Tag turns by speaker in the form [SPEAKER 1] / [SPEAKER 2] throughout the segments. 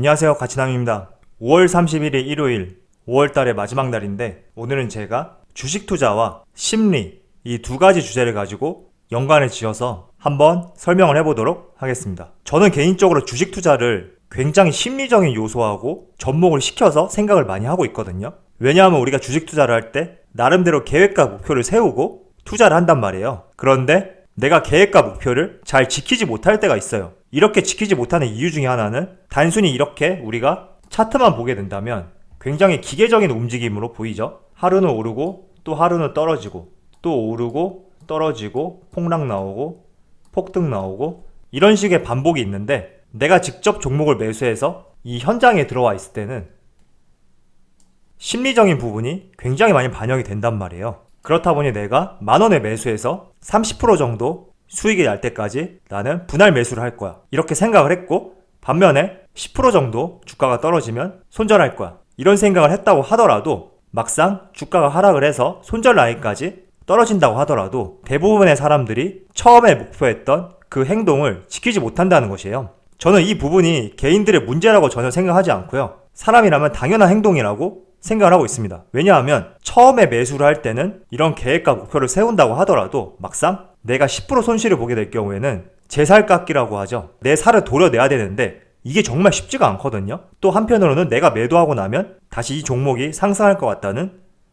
[SPEAKER 1] 안녕하세요. 가치남입니다. 5월 31일 일요일, 5월 달의 마지막 날인데 오늘은 제가 주식 투자와 심리 이 두 가지 주제를 가지고 연관을 지어서 한번 설명을 해보도록 하겠습니다. 저는 개인적으로 주식 투자를 굉장히 심리적인 요소하고 접목을 시켜서 생각을 많이 하고 있거든요. 왜냐하면 우리가 주식 투자를 할 때 나름대로 계획과 목표를 세우고 투자를 한단 말이에요. 그런데 내가 계획과 목표를 잘 지키지 못할 때가 있어요. 이렇게 지키지 못하는 이유 중에 하나는 단순히 이렇게 우리가 차트만 보게 된다면 굉장히 기계적인 움직임으로 보이죠. 하루는 오르고 또 하루는 떨어지고 또 오르고 떨어지고 폭락 나오고 폭등 나오고 이런 식의 반복이 있는데 내가 직접 종목을 매수해서 이 현장에 들어와 있을 때는 심리적인 부분이 굉장히 많이 반영이 된단 말이에요. 그렇다 보니 내가 만 원에 매수해서 30% 정도 수익이 날 때까지 나는 분할 매수를 할 거야. 이렇게 생각을 했고 반면에 10% 정도 주가가 떨어지면 손절할 거야. 이런 생각을 했다고 하더라도 막상 주가가 하락을 해서 손절 라인까지 떨어진다고 하더라도 대부분의 사람들이 처음에 목표했던 그 행동을 지키지 못한다는 것이에요. 저는 이 부분이 개인들의 문제라고 전혀 생각하지 않고요. 사람이라면 당연한 행동이라고 생각을 하고 있습니다. 왜냐하면 처음에 매수를 할 때는 이런 계획과 목표를 세운다고 하더라도 막상 내가 10% 손실을 보게 될 경우에는 제살 깎기라고 하죠. 내 살을 도려내야 되는데 이게 정말 쉽지가 않거든요. 또 한편으로는 내가 매도하고 나면 다시 이 종목이 상승할 것 같다는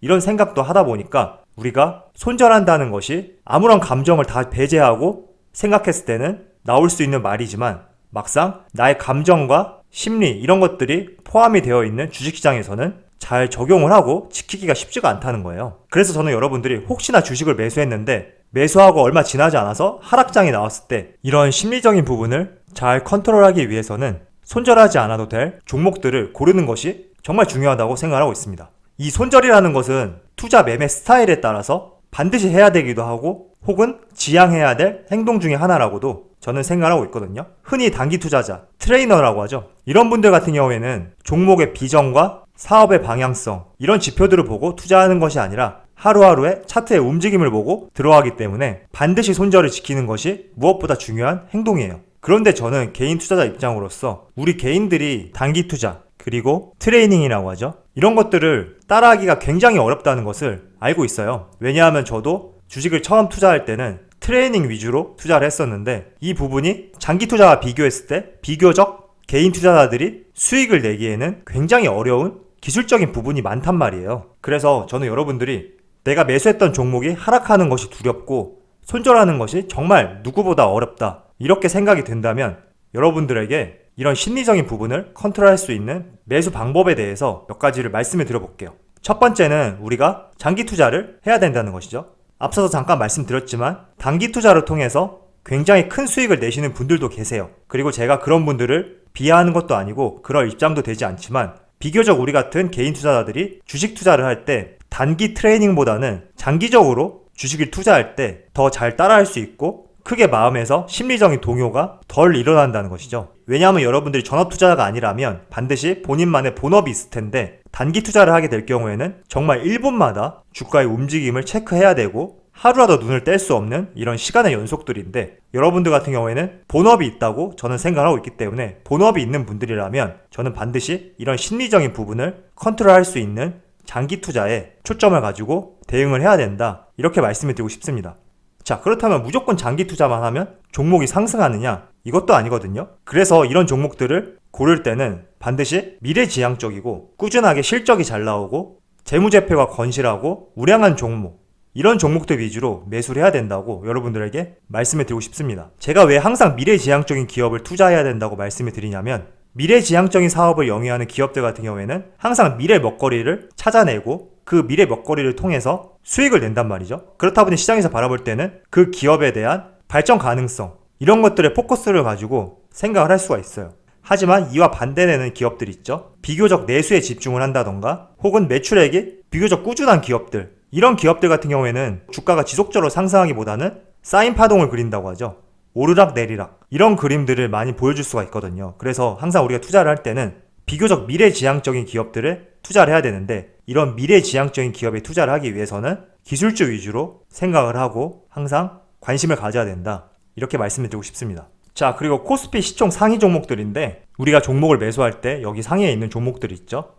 [SPEAKER 1] 이런 생각도 하다 보니까 우리가 손절한다는 것이 아무런 감정을 다 배제하고 생각했을 때는 나올 수 있는 말이지만 막상 나의 감정과 심리 이런 것들이 포함이 되어 있는 주식시장에서는 잘 적용을 하고 지키기가 쉽지가 않다는 거예요. 그래서 저는 여러분들이 혹시나 주식을 매수했는데 매수하고 얼마 지나지 않아서 하락장이 나왔을 때 이런 심리적인 부분을 잘 컨트롤하기 위해서는 손절하지 않아도 될 종목들을 고르는 것이 정말 중요하다고 생각하고 있습니다. 이 손절이라는 것은 투자 매매 스타일에 따라서 반드시 해야 되기도 하고 혹은 지양해야 될 행동 중에 하나라고도 저는 생각하고 있거든요. 흔히 단기 투자자, 트레이너라고 하죠. 이런 분들 같은 경우에는 종목의 비전과 사업의 방향성, 이런 지표들을 보고 투자하는 것이 아니라 하루하루의 차트의 움직임을 보고 들어가기 때문에 반드시 손절을 지키는 것이 무엇보다 중요한 행동이에요. 그런데 저는 개인 투자자 입장으로서 우리 개인들이 단기 투자, 그리고 트레이닝이라고 하죠. 이런 것들을 따라하기가 굉장히 어렵다는 것을 알고 있어요. 왜냐하면 저도 주식을 처음 투자할 때는 트레이닝 위주로 투자를 했었는데 이 부분이 장기 투자와 비교했을 때 비교적 개인 투자자들이 수익을 내기에는 굉장히 어려운 기술적인 부분이 많단 말이에요. 그래서 저는 여러분들이 내가 매수했던 종목이 하락하는 것이 두렵고 손절하는 것이 정말 누구보다 어렵다. 이렇게 생각이 든다면 여러분들에게 이런 심리적인 부분을 컨트롤할 수 있는 매수 방법에 대해서 몇 가지를 말씀을 드려볼게요. 첫 번째는 우리가 장기 투자를 해야 된다는 것이죠. 앞서서 잠깐 말씀드렸지만 단기 투자를 통해서 굉장히 큰 수익을 내시는 분들도 계세요. 그리고 제가 그런 분들을 비하하는 것도 아니고 그럴 입장도 되지 않지만 비교적 우리 같은 개인 투자자들이 주식 투자를 할 때 단기 트레이닝보다는 장기적으로 주식을 투자할 때 더 잘 따라할 수 있고 크게 마음에서 심리적인 동요가 덜 일어난다는 것이죠. 왜냐하면 여러분들이 전업 투자자가 아니라면 반드시 본인만의 본업이 있을 텐데 단기 투자를 하게 될 경우에는 정말 1분마다 주가의 움직임을 체크해야 되고 하루라도 눈을 뗄 수 없는 이런 시간의 연속들인데 여러분들 같은 경우에는 본업이 있다고 저는 생각하고 있기 때문에 본업이 있는 분들이라면 저는 반드시 이런 심리적인 부분을 컨트롤할 수 있는 장기 투자에 초점을 가지고 대응을 해야 된다. 이렇게 말씀을 드리고 싶습니다. 자, 그렇다면 무조건 장기 투자만 하면 종목이 상승하느냐? 이것도 아니거든요. 그래서 이런 종목들을 고를 때는 반드시 미래지향적이고 꾸준하게 실적이 잘 나오고 재무제표가 건실하고 우량한 종목 이런 종목들 위주로 매수를 해야 된다고 여러분들에게 말씀을 드리고 싶습니다. 제가 왜 항상 미래지향적인 기업을 투자해야 된다고 말씀을 드리냐면 미래지향적인 사업을 영위하는 기업들 같은 경우에는 항상 미래 먹거리를 찾아내고 그 미래 먹거리를 통해서 수익을 낸단 말이죠. 그렇다 보니 시장에서 바라볼 때는 그 기업에 대한 발전 가능성 이런 것들에 포커스를 가지고 생각을 할 수가 있어요. 하지만 이와 반대되는 기업들 있죠. 비교적 내수에 집중을 한다던가 혹은 매출액이 비교적 꾸준한 기업들 이런 기업들 같은 경우에는 주가가 지속적으로 상승하기보다는 사인 파동을 그린다고 하죠. 오르락 내리락 이런 그림들을 많이 보여줄 수가 있거든요. 그래서 항상 우리가 투자를 할 때는 비교적 미래지향적인 기업들을 투자를 해야 되는데 이런 미래지향적인 기업에 투자를 하기 위해서는 기술주 위주로 생각을 하고 항상 관심을 가져야 된다. 이렇게 말씀을 드리고 싶습니다. 자, 그리고 코스피 시총 상위 종목들인데 우리가 종목을 매수할 때 여기 상위에 있는 종목들 있죠?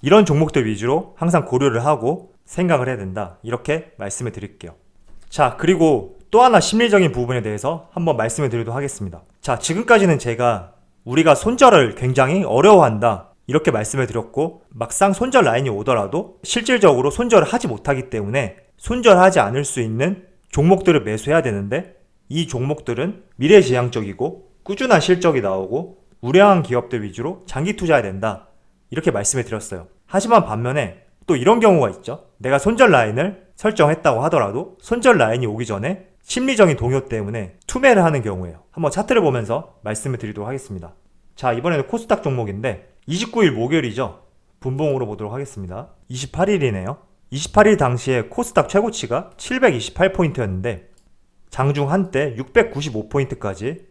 [SPEAKER 1] 이런 종목들 위주로 항상 고려를 하고 생각을 해야 된다. 이렇게 말씀을 드릴게요. 자, 그리고 또 하나 심리적인 부분에 대해서 한번 말씀을 드리도록 하겠습니다. 자, 지금까지는 제가 우리가 손절을 굉장히 어려워한다. 이렇게 말씀을 드렸고, 막상 손절 라인이 오더라도 실질적으로 손절을 하지 못하기 때문에 손절하지 않을 수 있는 종목들을 매수해야 되는데, 이 종목들은 미래지향적이고 꾸준한 실적이 나오고 우량한 기업들 위주로 장기 투자해야 된다. 이렇게 말씀을 드렸어요. 하지만 반면에 또 이런 경우가 있죠. 내가 손절 라인을 설정했다고 하더라도 손절 라인이 오기 전에 심리적인 동요 때문에 투매를 하는 경우예요. 한번 차트를 보면서 말씀을 드리도록 하겠습니다. 자, 이번에는 코스닥 종목인데 29일 목요일이죠. 분봉으로 보도록 하겠습니다. 28일이네요. 28일 당시에 코스닥 최고치가 728포인트였는데 장중 한때 695포인트까지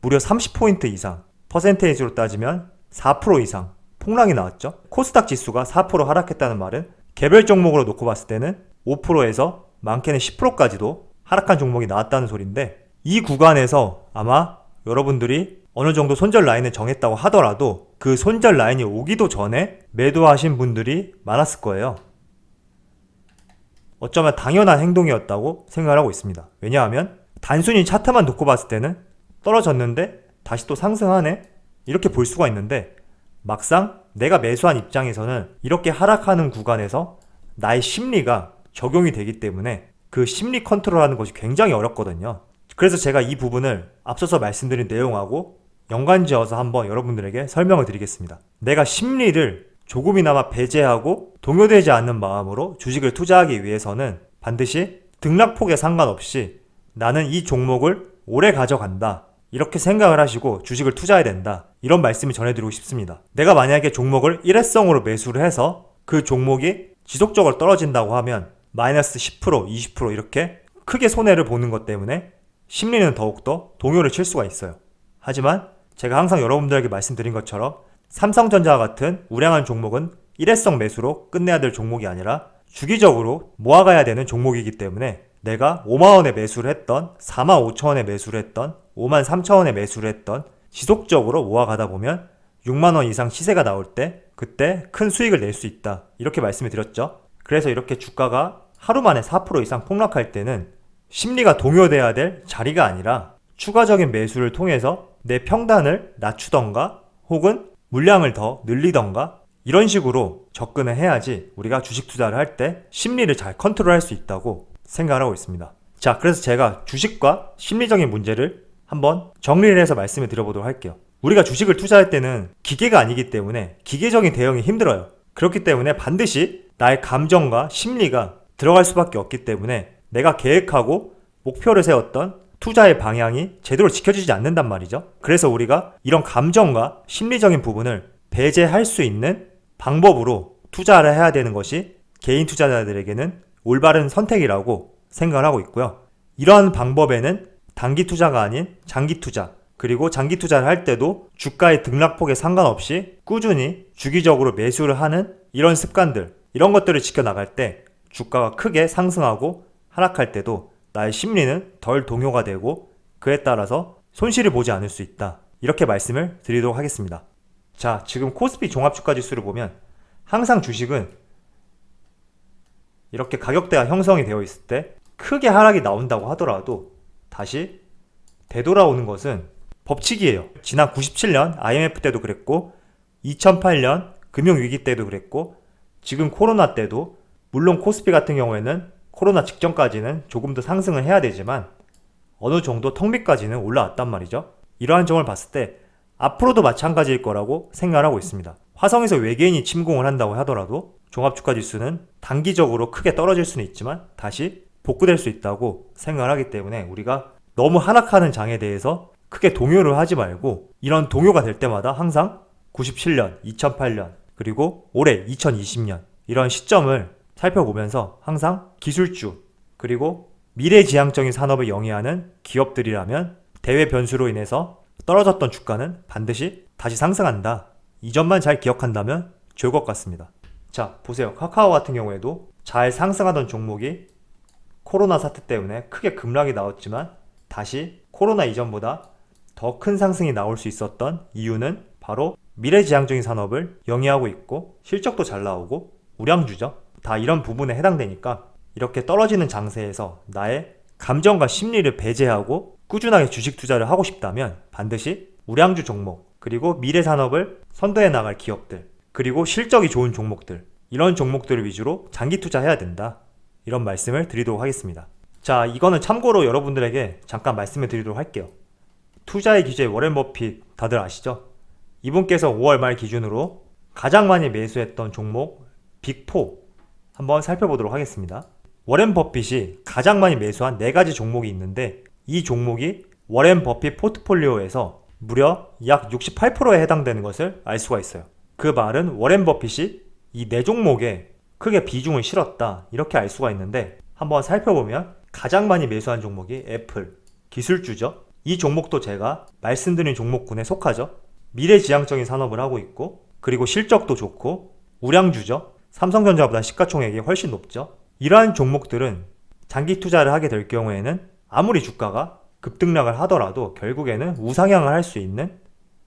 [SPEAKER 1] 무려 30포인트 이상, 퍼센테이지로 따지면 4% 이상 폭락이 나왔죠. 코스닥 지수가 4% 하락했다는 말은 개별 종목으로 놓고 봤을 때는 5%에서 많게는 10%까지도 하락한 종목이 나왔다는 소리인데 이 구간에서 아마 여러분들이 어느 정도 손절 라인을 정했다고 하더라도 그 손절 라인이 오기도 전에 매도하신 분들이 많았을 거예요. 어쩌면 당연한 행동이었다고 생각을 하고 있습니다. 왜냐하면 단순히 차트만 놓고 봤을 때는 떨어졌는데 다시 또 상승하네? 이렇게 볼 수가 있는데 막상 내가 매수한 입장에서는 이렇게 하락하는 구간에서 나의 심리가 적용이 되기 때문에 그 심리 컨트롤하는 것이 굉장히 어렵거든요. 그래서 제가 이 부분을 앞서서 말씀드린 내용하고 연관지어서 한번 여러분들에게 설명을 드리겠습니다. 내가 심리를 조금이나마 배제하고 동요되지 않는 마음으로 주식을 투자하기 위해서는 반드시 등락폭에 상관없이 나는 이 종목을 오래 가져간다. 이렇게 생각을 하시고 주식을 투자해야 된다. 이런 말씀을 전해드리고 싶습니다. 내가 만약에 종목을 일회성으로 매수를 해서 그 종목이 지속적으로 떨어진다고 하면 마이너스 10%, 20% 이렇게 크게 손해를 보는 것 때문에 심리는 더욱더 동요를 칠 수가 있어요. 하지만 제가 항상 여러분들에게 말씀드린 것처럼 삼성전자와 같은 우량한 종목은 일회성 매수로 끝내야 될 종목이 아니라 주기적으로 모아가야 되는 종목이기 때문에 내가 5만원에 매수를 했던 4만 5천원에 매수를 했던 5만 3천원에 매수를 했던 지속적으로 모아가다 보면 6만원 이상 시세가 나올 때 그때 큰 수익을 낼 수 있다. 이렇게 말씀을 드렸죠. 그래서 이렇게 주가가 하루 만에 4% 이상 폭락할 때는 심리가 동요돼야 될 자리가 아니라 추가적인 매수를 통해서 내 평단을 낮추던가 혹은 물량을 더 늘리던가 이런 식으로 접근을 해야지 우리가 주식 투자를 할 때 심리를 잘 컨트롤할 수 있다고 생각을 하고 있습니다. 자, 그래서 제가 주식과 심리적인 문제를 한번 정리를 해서 말씀을 드려보도록 할게요. 우리가 주식을 투자할 때는 기계가 아니기 때문에 기계적인 대응이 힘들어요. 그렇기 때문에 반드시 나의 감정과 심리가 들어갈 수밖에 없기 때문에 내가 계획하고 목표를 세웠던 투자의 방향이 제대로 지켜지지 않는단 말이죠. 그래서 우리가 이런 감정과 심리적인 부분을 배제할 수 있는 방법으로 투자를 해야 되는 것이 개인 투자자들에게는 올바른 선택이라고 생각을 하고 있고요. 이러한 방법에는 단기 투자가 아닌 장기 투자, 그리고 장기 투자를 할 때도 주가의 등락폭에 상관없이 꾸준히 주기적으로 매수를 하는 이런 습관들, 이런 것들을 지켜나갈 때 주가가 크게 상승하고 하락할 때도 나의 심리는 덜 동요가 되고 그에 따라서 손실을 보지 않을 수 있다. 이렇게 말씀을 드리도록 하겠습니다. 자, 지금 코스피 종합주가 지수를 보면 항상 주식은 이렇게 가격대가 형성이 되어 있을 때 크게 하락이 나온다고 하더라도 다시 되돌아오는 것은 법칙이에요. 지난 97년 IMF 때도 그랬고 2008년 금융위기 때도 그랬고 지금 코로나 때도 물론 코스피 같은 경우에는 코로나 직전까지는 조금 더 상승을 해야 되지만 어느 정도 턱 밑까지는 올라왔단 말이죠. 이러한 점을 봤을 때 앞으로도 마찬가지일 거라고 생각을 하고 있습니다. 화성에서 외계인이 침공을 한다고 하더라도 종합주가 지수는 단기적으로 크게 떨어질 수는 있지만 다시 복구될 수 있다고 생각을 하기 때문에 우리가 너무 하락하는 장에 대해서 크게 동요를 하지 말고 이런 동요가 될 때마다 항상 97년, 2008년, 그리고 올해 2020년 이런 시점을 살펴보면서 항상 기술주, 그리고 미래지향적인 산업을 영위하는 기업들이라면 대외 변수로 인해서 떨어졌던 주가는 반드시 다시 상승한다. 이 점만 잘 기억한다면 좋을 것 같습니다. 자, 보세요. 카카오 같은 경우에도 잘 상승하던 종목이 코로나 사태 때문에 크게 급락이 나왔지만 다시 코로나 이전보다 더 큰 상승이 나올 수 있었던 이유는 바로 미래지향적인 산업을 영위하고 있고 실적도 잘 나오고 우량주죠. 다 이런 부분에 해당되니까 이렇게 떨어지는 장세에서 나의 감정과 심리를 배제하고 꾸준하게 주식 투자를 하고 싶다면 반드시 우량주 종목 그리고 미래 산업을 선도해 나갈 기업들 그리고 실적이 좋은 종목들 이런 종목들을 위주로 장기 투자해야 된다. 이런 말씀을 드리도록 하겠습니다. 자, 이거는 참고로 여러분들에게 잠깐 말씀을 드리도록 할게요. 투자의 기재 워렌 버핏 다들 아시죠? 이분께서 5월 말 기준으로 가장 많이 매수했던 종목 빅4 한번 살펴보도록 하겠습니다. 워렌 버핏이 가장 많이 매수한 4가지 종목이 있는데 이 종목이 워렌 버핏 포트폴리오에서 무려 약 68%에 해당되는 것을 알 수가 있어요. 그 말은 워렌 버핏이 이 네 종목에 크게 비중을 실었다 이렇게 알 수가 있는데 한번 살펴보면 가장 많이 매수한 종목이 애플 기술주죠. 이 종목도 제가 말씀드린 종목군에 속하죠. 미래지향적인 산업을 하고 있고 그리고 실적도 좋고 우량주죠. 삼성전자보다 시가총액이 훨씬 높죠. 이러한 종목들은 장기 투자를 하게 될 경우에는 아무리 주가가 급등락을 하더라도 결국에는 우상향을 할 수 있는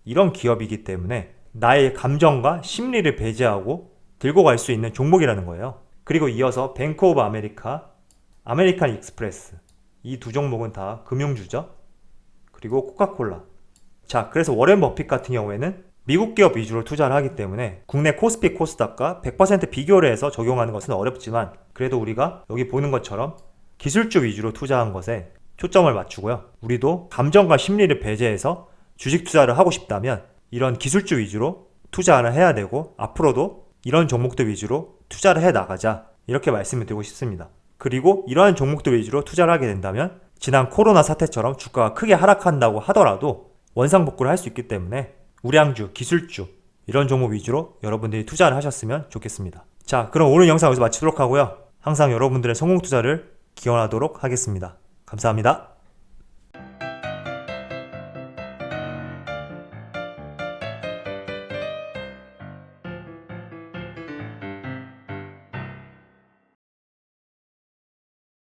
[SPEAKER 1] 이런 기업이기 때문에 나의 감정과 심리를 배제하고 들고 갈 수 있는 종목이라는 거예요. 그리고 이어서 뱅크 오브 아메리카, 아메리칸 익스프레스 이 두 종목은 다 금융주죠. 그리고 코카콜라. 자, 그래서 워렌 버핏 같은 경우에는 미국 기업 위주로 투자를 하기 때문에 국내 코스피 코스닥과 100% 비교를 해서 적용하는 것은 어렵지만 그래도 우리가 여기 보는 것처럼 기술주 위주로 투자한 것에 초점을 맞추고요. 우리도 감정과 심리를 배제해서 주식 투자를 하고 싶다면 이런 기술주 위주로 투자를 해야 되고 앞으로도 이런 종목들 위주로 투자를 해 나가자 이렇게 말씀을 드리고 싶습니다. 그리고 이러한 종목들 위주로 투자를 하게 된다면 지난 코로나 사태처럼 주가가 크게 하락한다고 하더라도 원상복구를 할 수 있기 때문에 우량주, 기술주 이런 종목 위주로 여러분들이 투자를 하셨으면 좋겠습니다. 자, 그럼 오늘 영상 여기서 마치도록 하고요. 항상 여러분들의 성공 투자를 기원하도록 하겠습니다. 감사합니다.